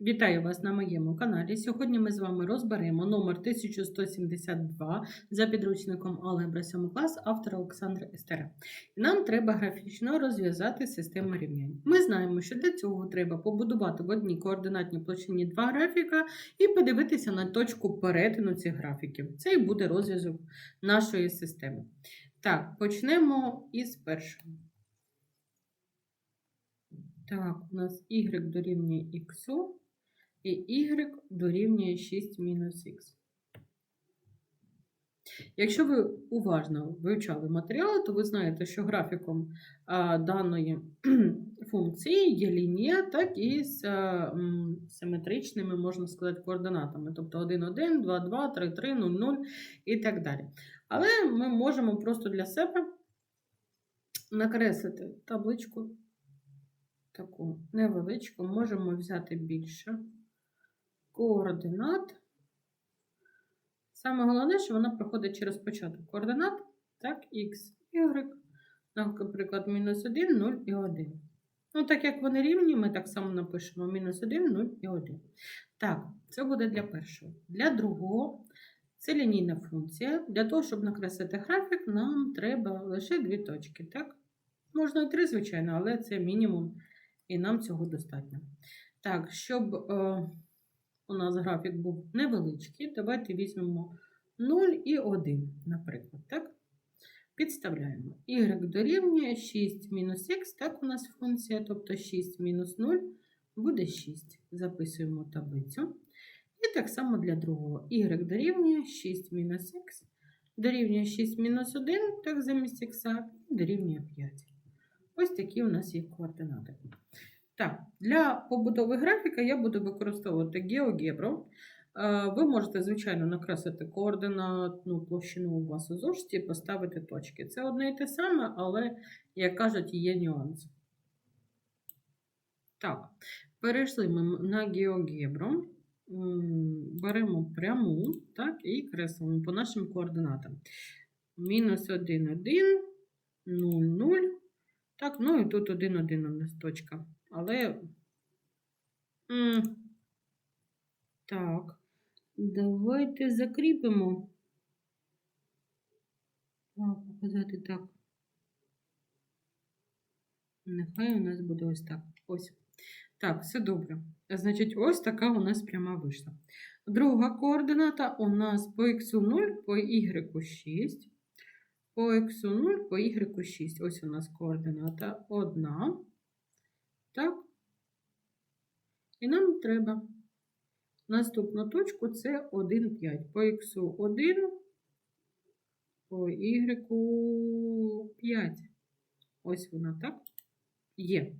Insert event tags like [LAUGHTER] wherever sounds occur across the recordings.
Вітаю вас на моєму каналі. Сьогодні ми з вами розберемо номер 1172 за підручником Алгебра 7 клас автора Олександра Естера. Нам треба графічно розв'язати систему рівнянь. Ми знаємо, що для цього треба побудувати в одній координатній площині два графіка і подивитися на точку перетину цих графіків. Це і буде розв'язок нашої системи. Так, почнемо із першого. Так, у нас y дорівнює x і y дорівнює 6 мінус х. Якщо ви уважно вивчали матеріали, то ви знаєте, що графіком даної [CLEARS THROAT] функції є лінія, так і з симетричними, можна сказати, координатами. Тобто 1, 1, 2, 2, 3, 3, 0, 0 і так далі. Але ми можемо просто для себе накреслити табличку таку невеличку, можемо взяти більше координат. Саме головне, що вона проходить через початок координат, так, x, y, наприклад, мінус 1, 0 і 1. Ну, так як вони рівні, ми так само напишемо мінус 1, 0 і 1. Так, це буде для першого. Для другого це лінійна функція. Для того, щоб накреслити графік, нам треба лише дві точки. так? Можна і три, звичайно, але це мінімум, і нам цього достатньо. Так, щоб е, у нас графік був невеличкий, давайте візьмемо 0 і 1, наприклад. так? Підставляємо. y дорівнює 6 мінус х, так у нас функція, тобто 6 мінус 0 буде 6. Записуємо таблицю. І так само для другого. y дорівнює 6 мінус х, дорівнює 6 мінус 1, так замість х, дорівнює 5. Ось такі у нас є координати. Так, для побудови графіка я буду використовувати GeoGebra. Е, Ви можете, звичайно, накреслити координатну площину у вас у зошиті і поставити точки. Це одне і те саме, але, як кажуть, є нюанси. Так, перейшли ми на GeoGebra. Беремо пряму так, і креслимо по нашим координатам. Мінус 1, 1, 0, 0. Так, ну і тут 1, 1 у нас точка. Але. м, Так. Давайте закріпимо. Так, показати так. Нехай у нас буде ось так. Ось. Так, все добре. Значить, ось така у нас пряма вийшла. Друга координата у нас по х 0, по y 6. По х 0, по y 6. Ось у нас координата одна. Так. І нам треба наступну точку це 1, 5. По х 1, по y 5. Ось вона, так? Є.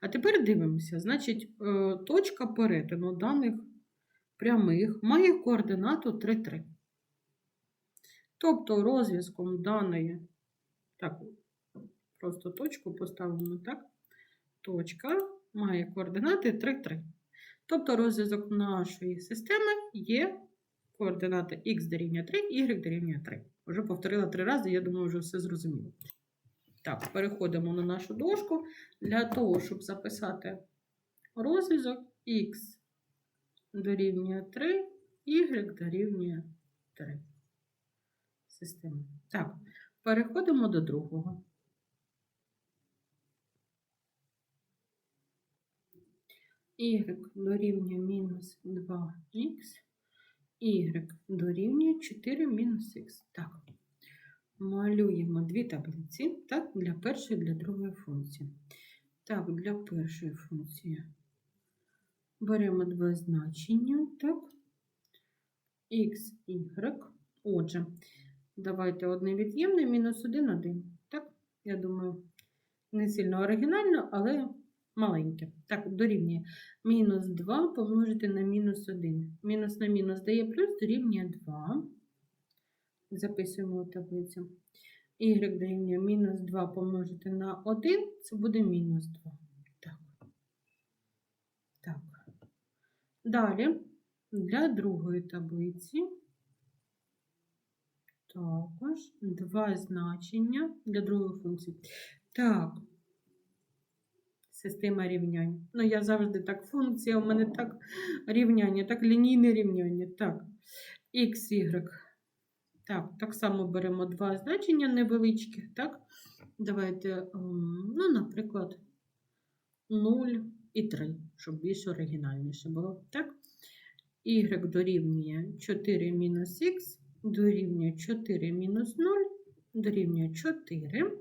А тепер дивимося. Значить, е, точка перетину даних прямих має координату 3, 3. Тобто розв'язком даної, так, просто точку поставимо так. Точка має координати 3, 3. Тобто розв'язок нашої системи є координати х дорівнює 3, y дорівнює 3. Вже повторила три рази, я думаю, вже все зрозуміло. Так, переходимо на нашу дошку. Для того, щоб записати розв'язок х дорівнює 3, y дорівнює 3. Система. Так, переходимо до другого. Y дорівнює мінус 2х, y дорівнює 4 мінус х. Так, малюємо дві таблиці, так, для першої і для другої функції. Так, для першої функції беремо два значення, так, x, y. Отже, давайте одне від'ємне, мінус 1, 1. Так, я думаю, не сильно оригінально, але маленьке. Так, дорівнює мінус 2 помножити на мінус 1. Мінус на мінус дає плюс, дорівнює 2. Записуємо в таблицю. Y дорівнює мінус 2 помножити на 1, це буде мінус 2. Так. Так. Далі, для другої таблиці, також два значення для другої функції. Так, система рівнянь. Ну, я завжди так, функція у мене так рівняння, так лінійне рівняння. Так, x, y. Так, так само беремо два значення невеличких, так? Давайте, ем, ну, наприклад, 0 і 3, щоб більш оригінальніше було. Так? Y дорівнює 4 мінус х, дорівнює 4 мінус 0, дорівнює 4.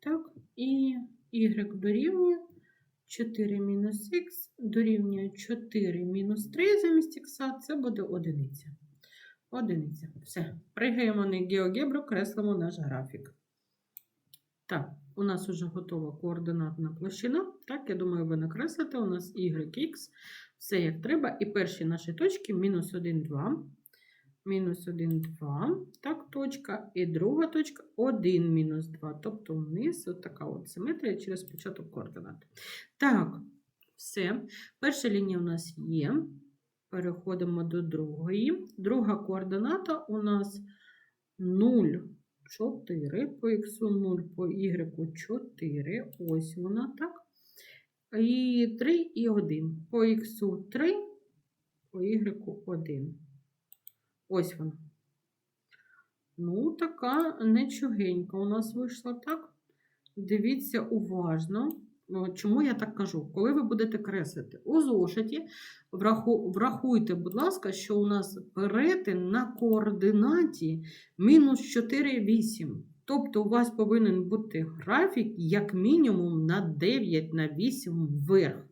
Так, і y дорівнює 4 мінус х, дорівнює 4 мінус 3 замість х, це буде одиниця. Одиниця. Все. Пригаємо на геогебру, креслимо наш графік. Так, у нас вже готова координатна площина. Так, я думаю, ви накреслите. У нас y, x, все як треба. І перші наші точки мінус 1, 2. Мінус 1, 2. Так, точка. І друга точка 1, мінус 2. Тобто вниз от така от симетрія через початок координат. Так, все. Перша лінія у нас є. Переходимо до другої. Друга координата у нас 0, 4, по х 0, по y 4. Ось вона, так. І 3 і 1. По х 3, по y 1. Ось вона. Ну, така нечогенька у нас вийшла, так? Дивіться уважно. Чому я так кажу? Коли ви будете креслити у зошиті, враху- врахуйте, будь ласка, що у нас перетин на координаті мінус 4, 8. Тобто у вас повинен бути графік як мінімум на 9, на 8 вверх.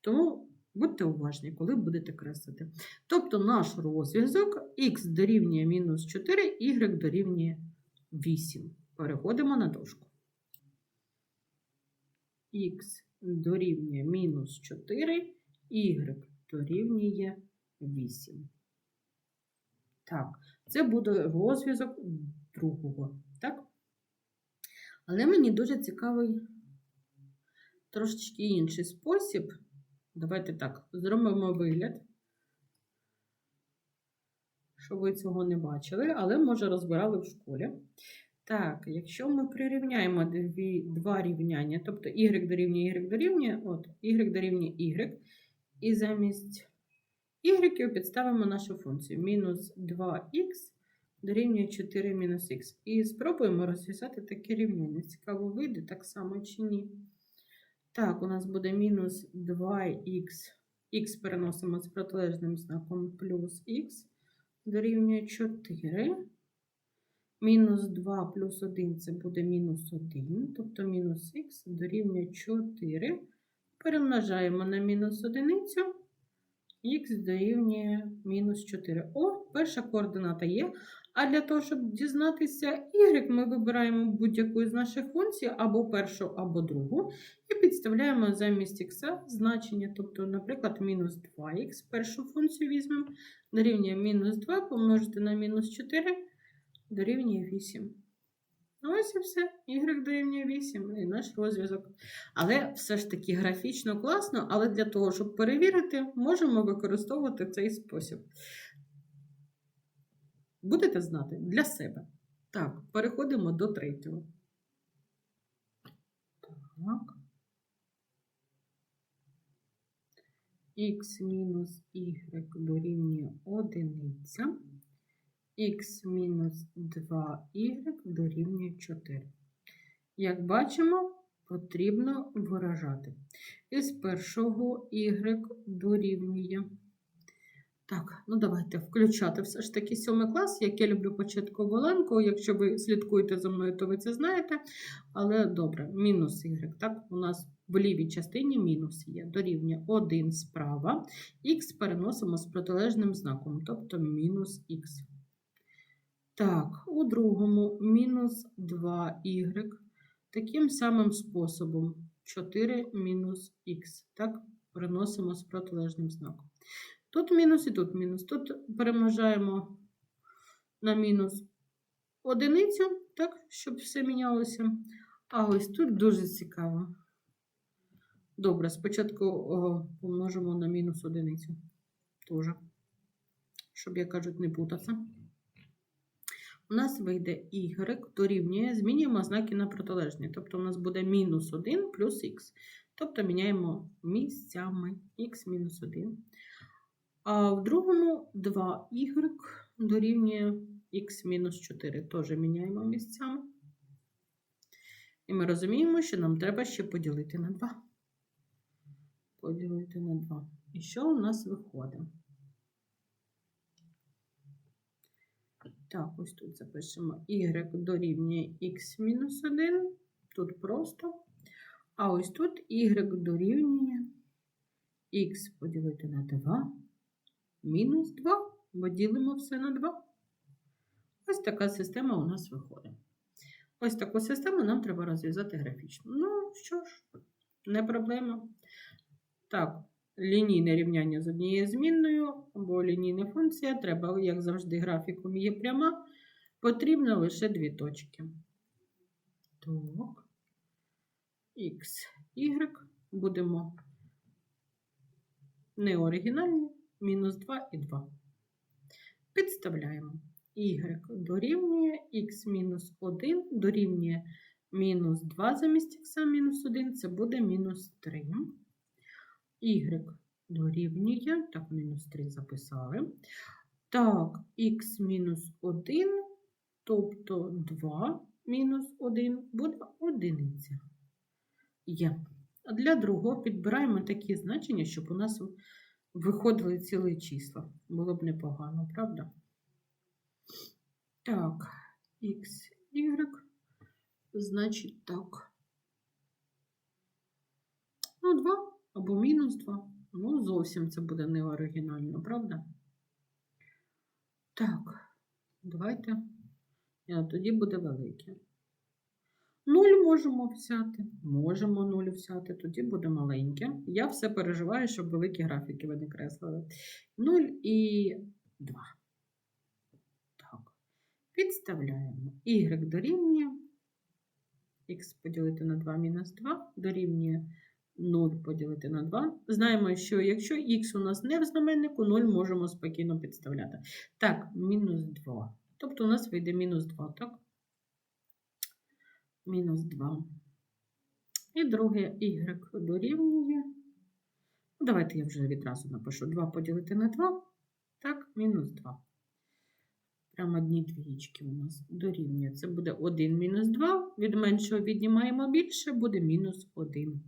Тому будьте уважні, коли будете креслити. Тобто наш розв'язок х дорівнює мінус 4, y дорівнює 8. Переходимо на дошку. х дорівнює мінус 4, y дорівнює 8. Так, це буде розв'язок другого. Так? Але мені дуже цікавий трошечки інший спосіб. Давайте так, зробимо вигляд, що ви цього не бачили, але, може, розбирали в школі. Так, якщо ми прирівняємо дві, два рівняння, тобто y дорівнює y дорівнює, от, y дорівнює y, і замість y підставимо нашу функцію. Мінус 2х дорівнює 4 мінус х. І спробуємо розв'язати таке рівняння. Цікаво, вийде так само чи ні. Так, у нас буде мінус 2х, х переносимо з протилежним знаком плюс х дорівнює 4. Мінус 2 плюс 1 це буде мінус 1, тобто мінус х дорівнює 4. Перемножаємо на мінус 1, х дорівнює мінус 4. О, перша координата є. А для того, щоб дізнатися y, ми вибираємо будь-яку з наших функцій, або першу, або другу, і підставляємо замість х значення. Тобто, наприклад, мінус 2х, першу функцію візьмемо, дорівнює мінус 2 помножити на мінус 4 дорівнює 8. Ну, ось і все. Y дорівнює 8 і наш розв'язок. Але все ж таки графічно класно, але для того, щоб перевірити, можемо використовувати цей спосіб. Будете знати для себе. Так, переходимо до третього. Так. Х мінус y дорівнює одиниця х мінус 2y дорівнює 4. Як бачимо, потрібно виражати. Із першого y дорівнює. Так, ну давайте включати все ж таки сьомий клас, як я люблю початкову ланку. Якщо ви слідкуєте за мною, то ви це знаєте. Але добре, мінус y. Так, у нас в лівій частині мінус є. Дорівнює 1 справа. Х переносимо з протилежним знаком, тобто мінус х. Так, у другому мінус 2y. Таким самим способом 4 мінус х. Так, переносимо з протилежним знаком. Тут мінус і тут мінус. Тут перемножаємо на мінус одиницю, так, щоб все мінялося. А ось тут дуже цікаво. Добре, спочатку о, помножимо на мінус одиницю. Тоже. Щоб, як кажуть, не путатися. У нас вийде y дорівнює, змінюємо знаки на протилежні. Тобто у нас буде мінус 1 плюс х. Тобто міняємо місцями х-1. А в другому 2y дорівнює х-4. Теж міняємо місцями. І ми розуміємо, що нам треба ще поділити на 2. Поділити на 2. І що у нас виходить? Так, ось тут запишемо y дорівнює х-1. Тут просто. А ось тут y дорівнює х поділити на 2 мінус 2, бо ділимо все на 2. Ось така система у нас виходить. Ось таку систему нам треба розв'язати графічно. Ну, що ж, не проблема. Так, лінійне рівняння з однією змінною, або лінійна функція. Треба, як завжди, графіком є пряма. Потрібно лише дві точки. Так. X, Y. Будемо неоригінальні. Мінус 2 і 2. Підставляємо. Y дорівнює x мінус 1 дорівнює мінус 2 замість х мінус 1, це буде мінус 3. Y дорівнює, так, мінус 3 записали. Так, х мінус 1, тобто 2 мінус 1 буде одиниця. Є. Для другого підбираємо такі значення, щоб у нас виходили цілі числа. Було б непогано, правда? Так, x, y, значить так. Ну, 2 або мінус 2. Ну, зовсім це буде не оригінально, правда? Так, давайте. А тоді буде велике. 0 можемо взяти. Можемо 0 взяти, тоді буде маленьке. Я все переживаю, щоб великі графіки ви не креслили. 0 і 2. Так. Підставляємо. Y дорівнює. Х поділити на 2 мінус 2 дорівнює 0 поділити на 2. Знаємо, що якщо х у нас не в знаменнику, 0 можемо спокійно підставляти. Так, мінус 2. Тобто у нас вийде мінус 2, так? Мінус 2. І друге y дорівнює. Ну, давайте я вже відразу напишу 2 поділити на 2. Так, мінус 2. Прямо одні двічки у нас дорівнює. Це буде 1 мінус 2. Від меншого віднімаємо більше, буде мінус 1.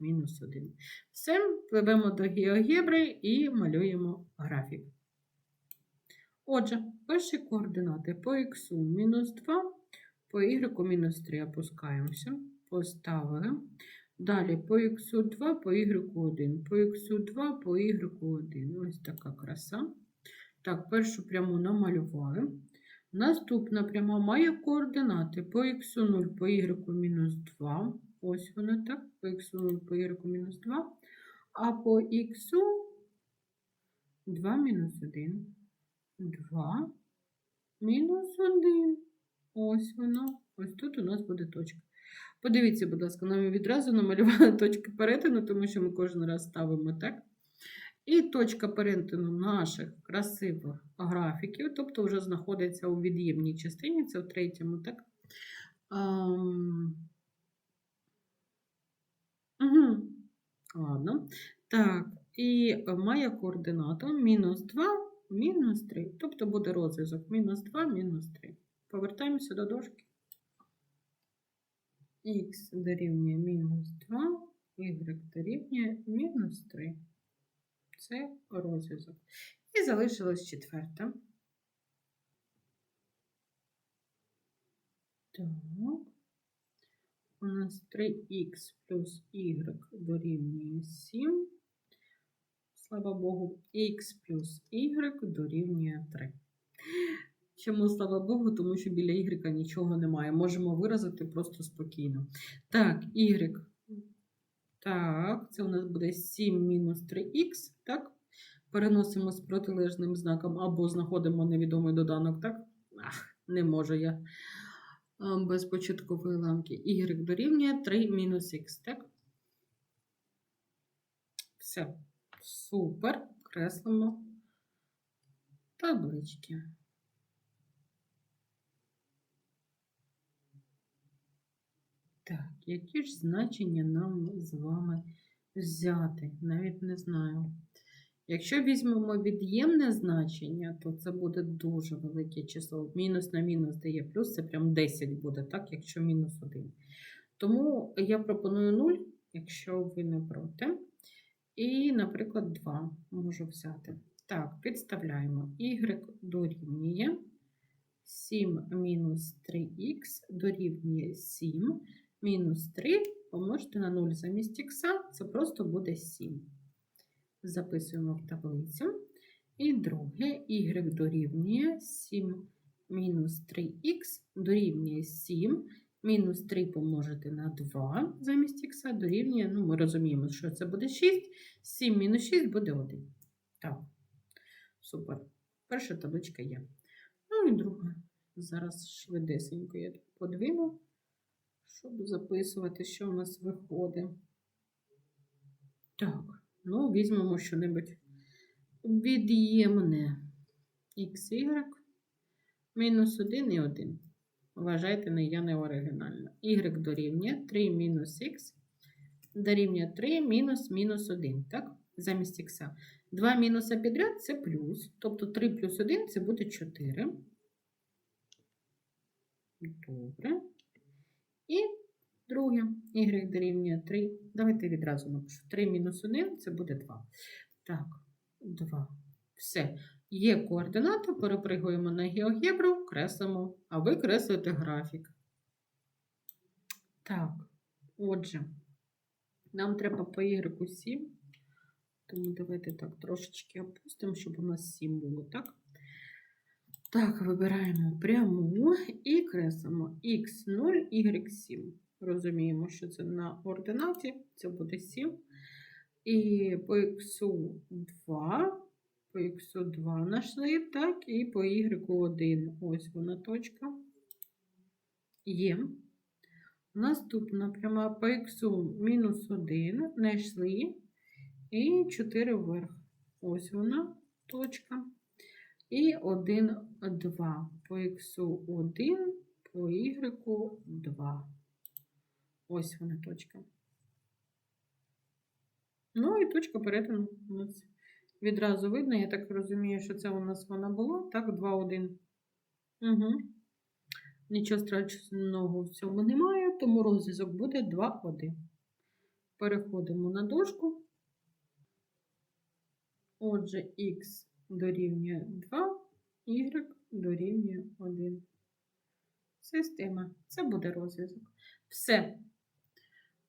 Мінус 1. Все, пливемо до геогебри і малюємо графік. Отже, перші координати по х мінус 2. По y мінус 3 опускаємося, поставили. Далі по х 2, по y 1, по х 2, по y 1. Ось така краса. Так, першу пряму намалювали. Наступна пряма має координати по х 0, по y мінус 2. Ось вона так, по х 0, по y мінус 2. А по х 2 мінус 1. 2 мінус 1. Ось воно. Ось тут у нас буде точка. Подивіться, будь ласка, нам відразу намалювали [LAUGHS] точки перетину, тому що ми кожен раз ставимо так. І точка перетину наших красивих графіків, тобто вже знаходиться у від'ємній частині, це в третьому, так? Um... Угу. Ладно. Так, і має координату мінус 2, мінус 3. Тобто буде розв'язок мінус 2, мінус 3. Повертаємося до дошки. Х дорівнює мінус 2, y дорівнює мінус 3. Це розв'язок. І залишилось четверте. Так. У нас 3х плюс y дорівнює 7. Слава Богу, х плюс y дорівнює 3. Чому, слава Богу, тому що біля Y нічого немає. Можемо виразити просто спокійно. Так, Y. Так, це у нас буде 7 мінус 3х. Так? Переносимо з протилежним знаком або знаходимо невідомий доданок, так? Ах, не можу я без початкової ламки. Y дорівнює 3 мінус х, так? Все. Супер. Креслимо таблички. Так, які ж значення нам з вами взяти? Навіть не знаю. Якщо візьмемо від'ємне значення, то це буде дуже велике число. Мінус на мінус дає плюс, це прям 10 буде, так, якщо мінус 1. Тому я пропоную 0, якщо ви не проти. І, наприклад, 2 можу взяти. Так, підставляємо. y дорівнює 7 мінус 3х дорівнює 7 мінус 3 помножити на 0 замість х, це просто буде 7. Записуємо в таблицю. І друге, y дорівнює 7 мінус 3х дорівнює 7. Мінус 3 помножити на 2 замість х дорівнює, ну, ми розуміємо, що це буде 6. 7 мінус 6 буде 1. Так, супер. Перша табличка є. Ну і друга. Зараз швидесенько я подвину, щоб записувати, що у нас виходить. Так, ну, візьмемо що-небудь від'ємне. xy мінус 1 і 1. Вважайте, не я не оригінальна. y дорівнює 3 мінус х дорівнює 3 мінус мінус 1, так? Замість х. Два мінуса підряд це плюс. Тобто 3 плюс 1 це буде 4. Добре. І друге. Y дорівнює 3. Давайте відразу напишу. 3 мінус 1 це буде 2. Так, 2. Все. Є координата, перепригуємо на геогебру, креслимо, а ви креслите графік. Так, отже, нам треба по Y 7. Тому давайте так трошечки опустимо, щоб у нас 7 було, так? Так, вибираємо пряму і креслимо x0, y7. Розуміємо, що це на ординаті, це буде 7. І по x 2, по x 2 знайшли, так, і по y 1. Ось вона точка. Є. Наступна пряма по x мінус 1 знайшли. І 4 вверх. Ось вона точка. І 1, 2. По х 1, по y 2. Ось вона точка. Ну і точка перетину у нас відразу видно. Я так розумію, що це у нас вона була. Так, 2, 1. Угу. Нічого страшного в цьому немає, тому розв'язок буде 2, 1. Переходимо на дошку. Отже, х дорівнює 2, y дорівнює 1. Система. Це буде розв'язок. Все.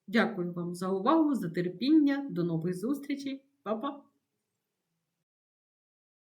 Дякую вам за увагу, за терпіння. До нових зустрічей. Па-па!